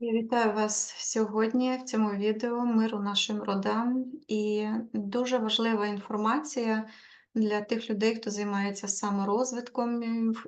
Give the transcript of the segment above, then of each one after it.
Я вітаю вас сьогодні в цьому відео миру нашим родам. І дуже важлива інформація для тих людей, хто займається саморозвитком,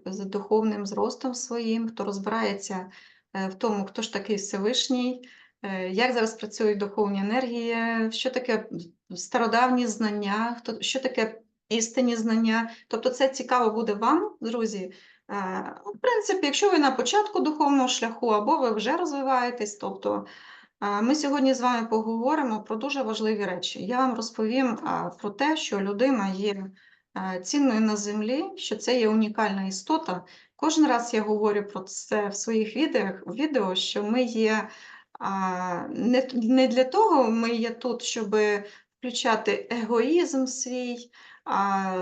духовним зростом своїм, хто розбирається е, в тому, хто ж такий Всевишній, е, як зараз працюють духовні енергії, що таке стародавні знання, що таке істинні знання. Тобто це цікаво буде вам, друзі. Е, В принципі, якщо ви на початку духовного шляху або ви вже розвиваєтесь, тобто е, ми сьогодні з вами поговоримо про дуже важливі речі. Я вам розповім е, про те, що людина є цінною на землі, що це є унікальна істота. Кожен раз я говорю про це в своїх відео, що ми є не для того, ми є тут, щоб включати егоїзм свій,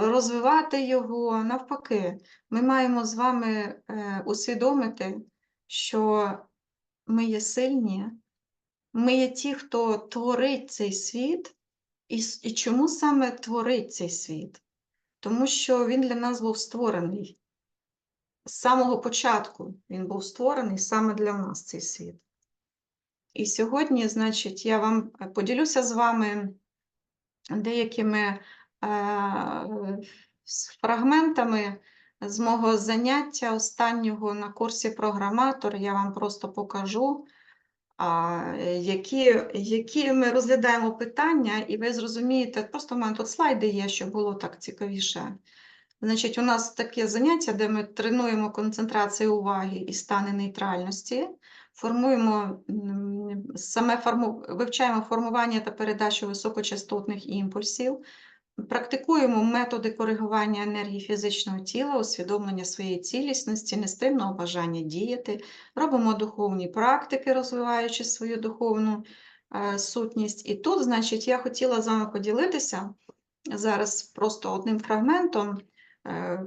розвивати його навпаки. Ми маємо з вами е, усвідомити, що ми є сильні, ми є ті, хто творить цей світ, і, і чому саме творить цей світ? Тому що він для нас був створений. З самого початку він був створений саме для нас цей світ. І сьогодні, значить, я вам е, поділюся з вами деякими е, фрагментами з мого заняття останнього на курсі програматор. Я вам просто покажу, які, які ми розглядаємо питання, і ви зрозумієте, просто в мене тут слайди є, щоб було так цікавіше. Значить, у нас таке заняття, де ми тренуємо концентрацію уваги і стани нейтральності, формуємо саме форму, вивчаємо формування та передачу високочастотних імпульсів, практикуємо методи коригування енергії фізичного тіла, усвідомлення своєї цілісності, нестримного бажання діяти, робимо духовні практики, розвиваючи свою духовну е, сутність. І тут, значить, я хотіла з вами поділитися зараз просто одним фрагментом,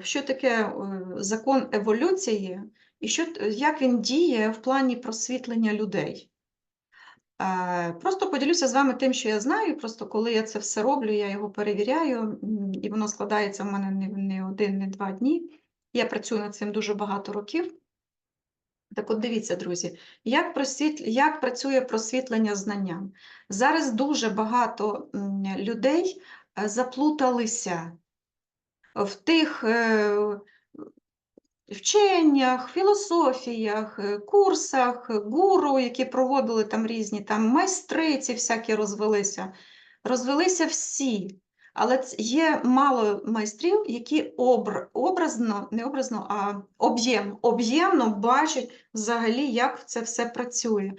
що таке е, закон еволюції і що, як він діє в плані просвітлення людей. Е, Просто поділюся з вами тим, що я знаю. Просто коли я це все роблю, я його перевіряю, і воно складається в мене не, один, не два дні. Я працюю над цим дуже багато років. Так от дивіться, друзі, як, просвіт... як працює просвітлення знанням. Зараз дуже багато людей е, заплуталися в тих е, вченнях, філософіях, е, курсах, гуру, які проводили там різні, там майстриці всякі розвелися. Розвелися всі. Але є мало майстрів, які обр... образно, не образно, а об'єм, об'ємно бачать взагалі, як це все працює.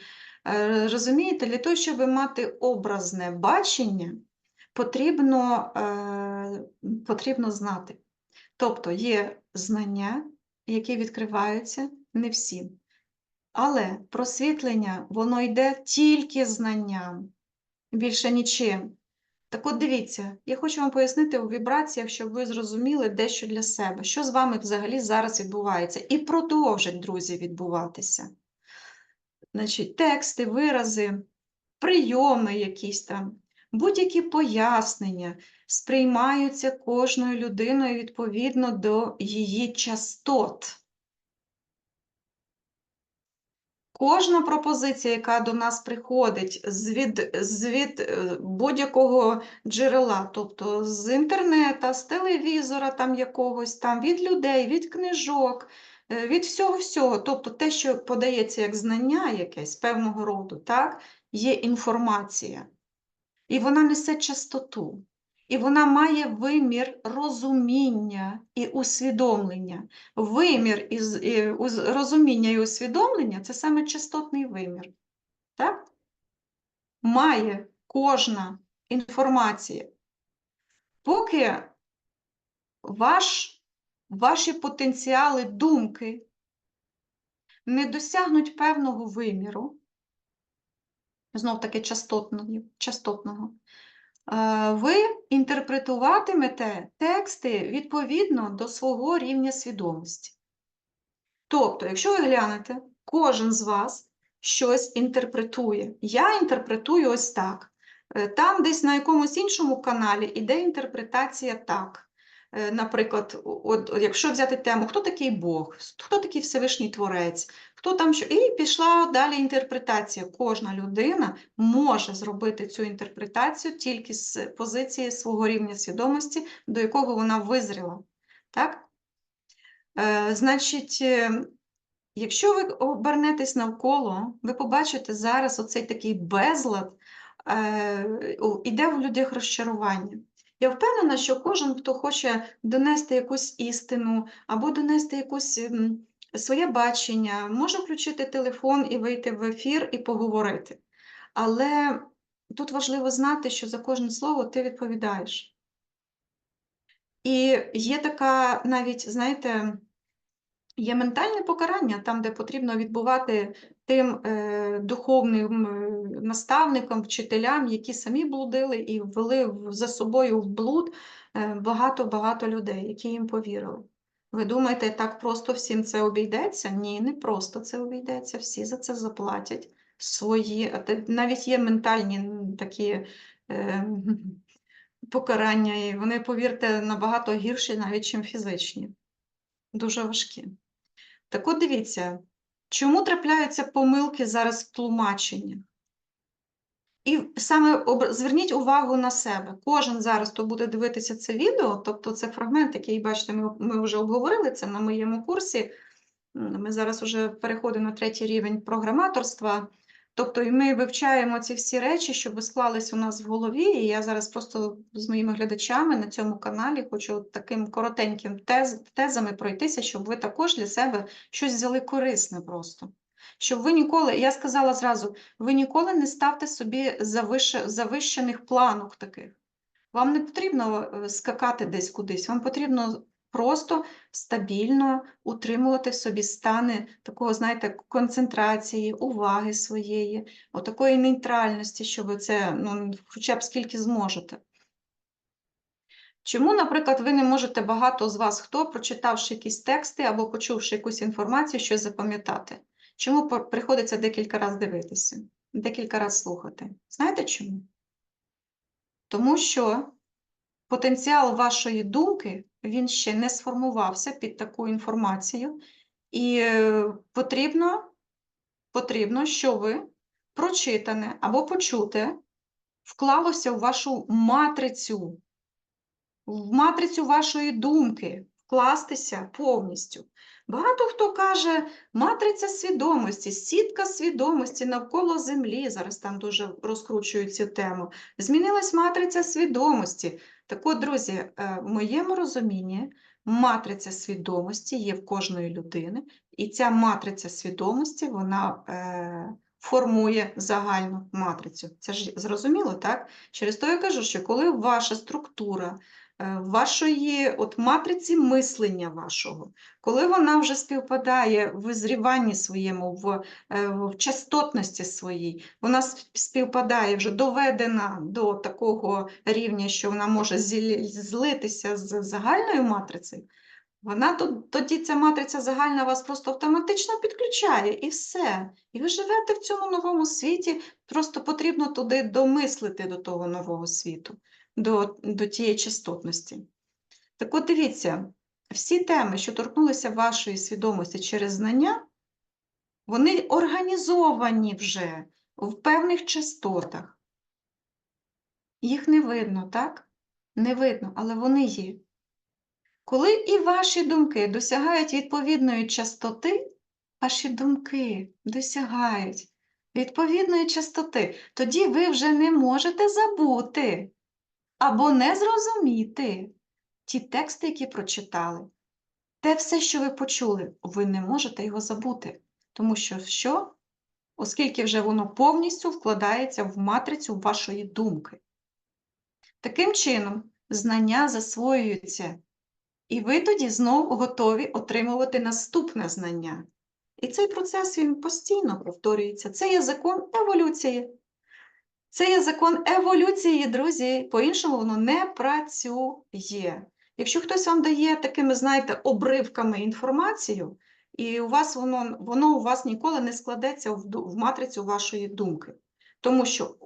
Е, Розумієте, для того, щоб мати образне бачення, потрібно, потрібно знати. Тобто є знання, які відкриваються не всім. Але просвітлення, воно йде тільки знанням, більше нічим. Так от дивіться, я хочу вам пояснити у вібраціях, щоб ви зрозуміли дещо для себе, що з вами взагалі зараз відбувається, і продовжить, друзі, відбуватися. Значить, тексти, вирази, прийоми якісь там, будь-які пояснення сприймаються кожною людиною відповідно до її частот. Кожна пропозиція, яка до нас приходить з від, з від е, будь-якого джерела, тобто з інтернету, з телевізора там якогось, там, від людей, від книжок, е, від всього-всього, тобто те, що подається як знання якесь певного роду, так, є інформація. І вона несе частоту. І вона має вимір розуміння і усвідомлення. Вимір із і уз- розуміння і усвідомлення це саме частотний вимір. Так? Має кожна інформація. Поки ваш, ваші потенціали думки не досягнуть певного виміру, знов таки частотного, частотного, е, ви інтерпретуватимете тексти відповідно до свого рівня свідомості. Тобто, якщо ви глянете, кожен з вас щось інтерпретує. Я інтерпретую ось так. Е, Там десь на якомусь іншому каналі іде інтерпретація так. Е, Наприклад, от, от якщо взяти тему, хто такий Бог, хто такий Всевишній Творець, хто там що. І пішла далі інтерпретація. Кожна людина може зробити цю інтерпретацію тільки з позиції свого рівня свідомості, до якого вона визріла. Так? Е, значить, е, якщо ви обернетесь навколо, ви побачите зараз оцей такий безлад, е, іде в людях розчарування. Я впевнена, що кожен, хто хоче донести якусь істину або донести якусь своє бачення, може включити телефон і вийти в ефір і поговорити. Але тут важливо знати, що за кожне слово ти відповідаєш. І є така навіть, знаєте, є ментальне покарання, там, де потрібно відбувати тим е, духовним е, наставникам, вчителям, які самі блудили і ввели за собою в блуд е, багато-багато людей, які їм повірили. Ви думаєте, так просто всім це обійдеться? Ні, не просто це обійдеться, всі за це заплатять свої, навіть є ментальні такі е, покарання, і вони, повірте, набагато гірші навіть, ніж фізичні. Дуже важкі. Так от дивіться, чому трапляються помилки зараз в тлумаченні? І саме зверніть увагу на себе. Кожен зараз, хто буде дивитися це відео, тобто це фрагмент, який, бачите, ми, ми вже обговорили це на моєму курсі. Ми зараз вже переходимо на третій рівень програматорства. Тобто, ми вивчаємо ці всі речі, щоб склались у нас в голові. І я зараз просто з моїми глядачами на цьому каналі хочу таким коротеньким тез, тезами пройтися, щоб ви також для себе щось взяли корисне просто. Щоб ви ніколи, я сказала зразу, ви ніколи не ставте собі завиш, завищених планок таких. Вам не потрібно е, скакати десь кудись, вам потрібно просто стабільно утримувати собі стани такого, знаєте, концентрації, уваги своєї, отакої нейтральності, щоб це ну, хоча б скільки зможете. Чому, наприклад, ви не можете багато з вас хто, прочитавши якісь тексти або почувши якусь інформацію, щось запам'ятати? Чому приходиться декілька разів дивитися, декілька разів слухати? Знаєте чому? Тому що потенціал вашої думки він ще не сформувався під таку інформацію, і е, потрібно, потрібно, щоб прочитане або почуте вклалося в вашу матрицю, в матрицю вашої думки, вкластися повністю. Багато хто каже, матриця свідомості, сітка свідомості навколо землі. Зараз там дуже розкручують цю тему. Змінилась матриця свідомості. Так от, друзі, е, в моєму розумінні матриця свідомості є в кожної людини, і ця матриця свідомості вона е, формує загальну матрицю. Це ж зрозуміло, так? Через то я кажу, що коли ваша структура вашої от матриці мислення вашого, коли вона вже співпадає в визріванні своєму, в, е, в частотності своїй, вона співпадає вже доведена до такого рівня, що вона може злитися з загальною матрицею, вона то- тоді ця матриця загальна вас просто автоматично підключає і все. І ви живете в цьому новому світі, просто потрібно туди домислити до того нового світу, до, до тієї частотності. Так от дивіться, всі теми, що торкнулися вашої свідомості через знання, вони організовані вже в певних частотах. Їх не видно, так? Не видно, але вони є. Коли і ваші думки досягають відповідної частоти, ваші думки досягають відповідної частоти, тоді ви вже не можете забути або не зрозуміти ті тексти, які прочитали. Те все, що ви почули, ви не можете його забути, тому що що? Оскільки вже воно повністю вкладається в матрицю вашої думки. Таким чином, знання засвоюються, і ви тоді знову готові отримувати наступне знання. І цей процес він постійно повторюється. Це є закон еволюції. Це є закон еволюції, друзі. По-іншому воно не працює. Якщо хтось вам дає такими, знаєте, обривками інформацію, і у вас воно, воно у вас ніколи не складеться в, в матрицю вашої думки. Тому що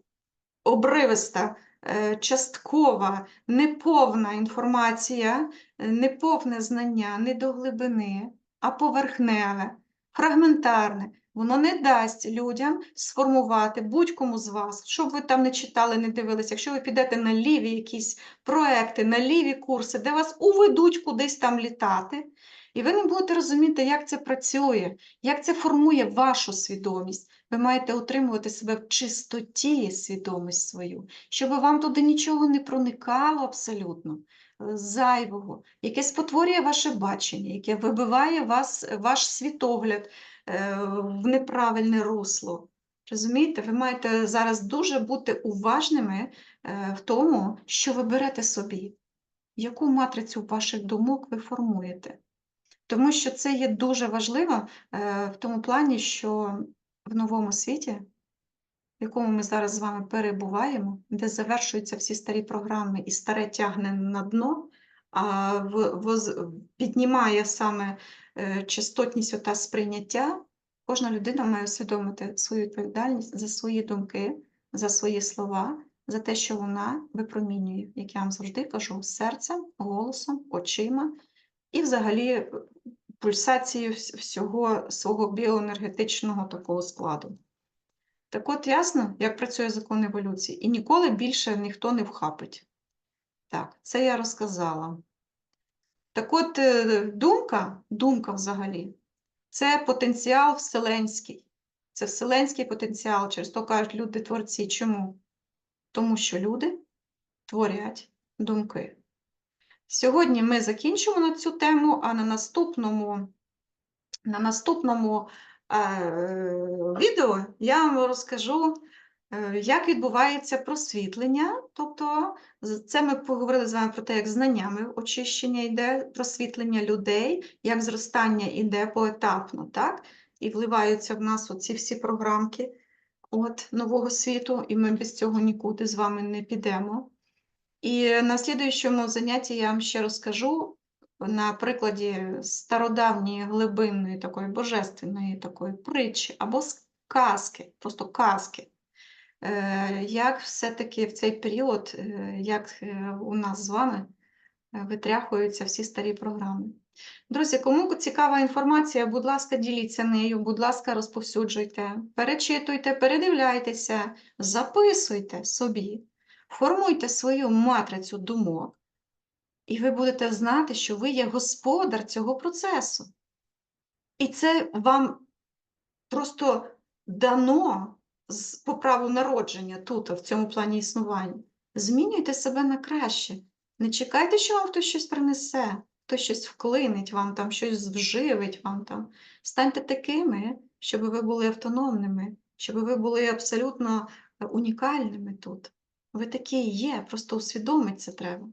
обривиста, е, часткова, неповна інформація, е, неповне знання, не до глибини, а поверхневе, фрагментарне. Воно не дасть людям сформувати будь-кому з вас, щоб ви там не читали, не дивилися. Якщо ви підете на ліві якісь проекти, на ліві курси, де вас уведуть кудись там літати, і ви не будете розуміти, як це працює, як це формує вашу свідомість. Ви маєте утримувати себе в чистоті свідомість свою, щоб вам туди нічого не проникало абсолютно е, зайвого, яке спотворює ваше бачення, яке вибиває вас, ваш світогляд в неправильне русло. Розумієте, ви маєте зараз дуже бути уважними е, в тому, що ви берете собі, яку матрицю ваших думок ви формуєте. Тому що це є дуже важливо е, в тому плані, що в новому світі, в якому ми зараз з вами перебуваємо, де завершуються всі старі програми і старе тягне на дно, а піднімає саме е, частотність та сприйняття, кожна людина має усвідомити свою відповідальність за свої думки, за свої слова, за те, що вона випромінює, як я вам завжди кажу, серцем, голосом, очима і взагалі е, пульсацією всього свого біоенергетичного такого складу. Так от ясно, як працює закон еволюції, і ніколи більше ніхто не вхапить. Так, це я розказала. Так от, е, думка, думка взагалі, це потенціал вселенський. Це вселенський потенціал, через то кажуть люди творці. Чому? Тому що люди творять думки. Сьогодні ми закінчимо на цю тему, а на наступному, на наступному е, відео я вам розкажу, як відбувається просвітлення. Тобто, це ми поговорили з вами про те, як знаннями очищення йде, просвітлення людей, як зростання йде поетапно, так? І вливаються в нас оці всі програмки от, нового світу, і ми без цього нікуди з вами не підемо. І на слідуючому занятті я вам ще розкажу на прикладі стародавньої глибинної такої божественної такої притчі або казки, просто казки, е, як все-таки в цей період, е, як е, у нас з вами е, витряхуються всі старі програми. Друзі, кому цікава інформація, будь ласка, діліться нею, будь ласка, розповсюджуйте, перечитуйте, передивляйтеся, записуйте собі. Формуйте свою матрицю думок, і ви будете знати, що ви є господар цього процесу. І це вам просто дано по праву народження тут, в цьому плані існування. Змінюйте себе на краще. Не чекайте, що вам хтось щось принесе, хтось щось вклинить, вам там щось вживить вам там. Станьте такими, щоб ви були автономними, щоб ви були абсолютно е, унікальними тут. Ви такі є, просто усвідомити це треба.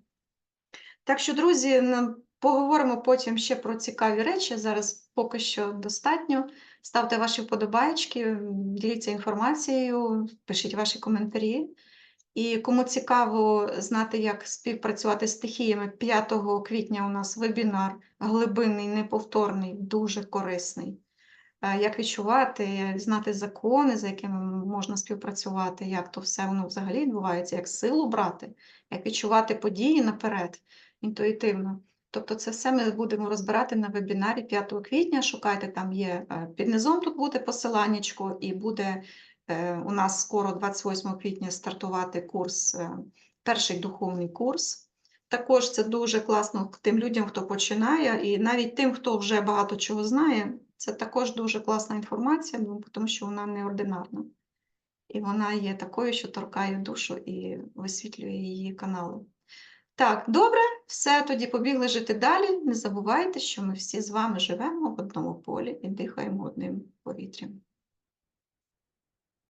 Так що, друзі, поговоримо потім ще про цікаві речі. Зараз поки що достатньо. Ставте ваші вподобайки, діліться інформацією, пишіть ваші коментарі. І кому цікаво знати, як співпрацювати з стихіями, 5 квітня у нас вебінар глибинний, неповторний, дуже корисний. Е, Як відчувати, знати закони, за якими можна співпрацювати, як то все воно взагалі відбувається, як силу брати, як відчувати події наперед інтуїтивно. Тобто це все ми будемо розбирати на вебінарі 5 квітня. Шукайте, там є е, під низом тут буде посиланнячко, і буде е, у нас скоро, 28 квітня, стартувати курс, е, перший духовний курс. Також це дуже класно тим людям, хто починає, і навіть тим, хто вже багато чого знає, це також дуже класна інформація, ну, тому що вона неординарна. І вона є такою, що торкає душу і висвітлює її канали. Так, добре, все, тоді побігли жити далі. Не забувайте, що ми всі з вами живемо в одному полі і дихаємо одним повітрям.